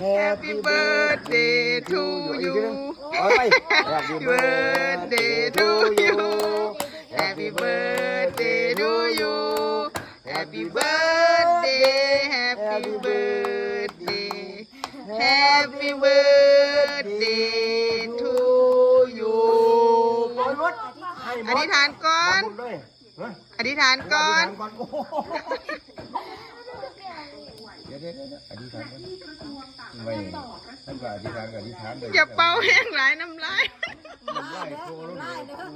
Happy birthday to you เอาไป Happy birthday to you Happy birthday to you Happy birthday Happy birthday Happy birthday to you อธิษฐานก่อนด้วยฮะอธิษฐานก่อนก่อนโอ้โหเดี๋ยวเดี๋ยวอธิษฐานไม่ท่านว่าอธิษฐานกับอธิษฐานเลยอย่าเป่าแห้งหลายน้ำลาย ไล่โคลง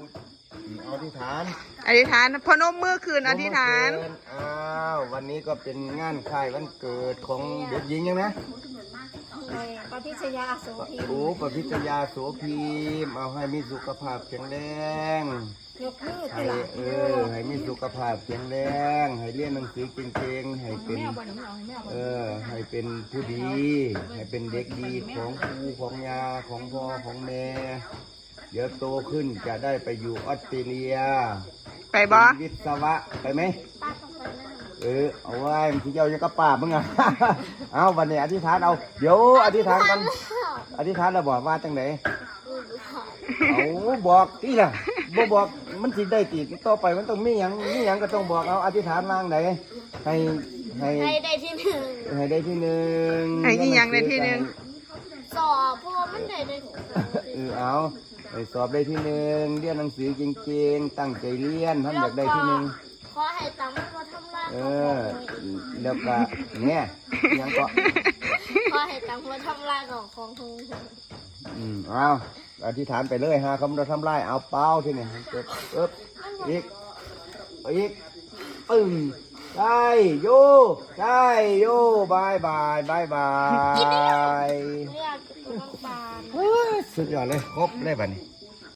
เอาอธิษฐานอธิษฐานพนมมือคืนอธิษฐาน อ้าววันนี้ก็เป็นงานค่ายวันเกิดของเด็กหญิงยังนะปพิชยาโสพีโอ้ปพิจยาโสพีมเอาให้มีสุขภาพแข็งแรงยกมือให้ติละเออให้มีสุขภาพแข็งแรงให้เรียนหนังสือเก่งๆให้เป็นเออให้เป็นผู้ดี ให้เป็นเด็กดีของครูของยาของพ่อของแม่ เดี๋ยวโตขึ้นจะได้ไปอยู่ออสเตรเลียไปบ่เป็นวิศวะไปไหม เออเอาไว้มันที่เจ้ายังกระป่าบมึงอะ เอาวันนี้อธิษฐานเอา เดี๋ยวอธิษฐานกัน อธิษฐานแล้วบอกว่าจังไหนเอาบอกที่ล่ะบ่บอกมันสิได้ตีต่อไปมันต้องมีหยังมีหยังก็ต้องบอกเอาอธิษฐานวางไหนให้ให้ให้ได้ที่หนึ่งให้ได้ที่หนึ่งให้ที่หยังได้ที่หนึ่ง สอบเพราะว่ามันได้ได้ เออเอาให้สอบได้ที่หนึ่งเรียนหนังสือเก่งๆ ตั้งใจเรียนทำอยากได้ที่หนึ่งขอให้ตังค์มาทำลายเอของอแล้วก็เนี่ยหยังก็ขอให้ตังค์มาทำลายของของทุงอืมเอาอธิษฐานไปเลยฮะคำเราทำลายเอาเป้าที่นี่เอิบเอิบอีกอีกปึ้งได้โยได้โยบายบายบายบาย เรียกน้ำตาล สุดยอดเลย ครบเลยบัดนี้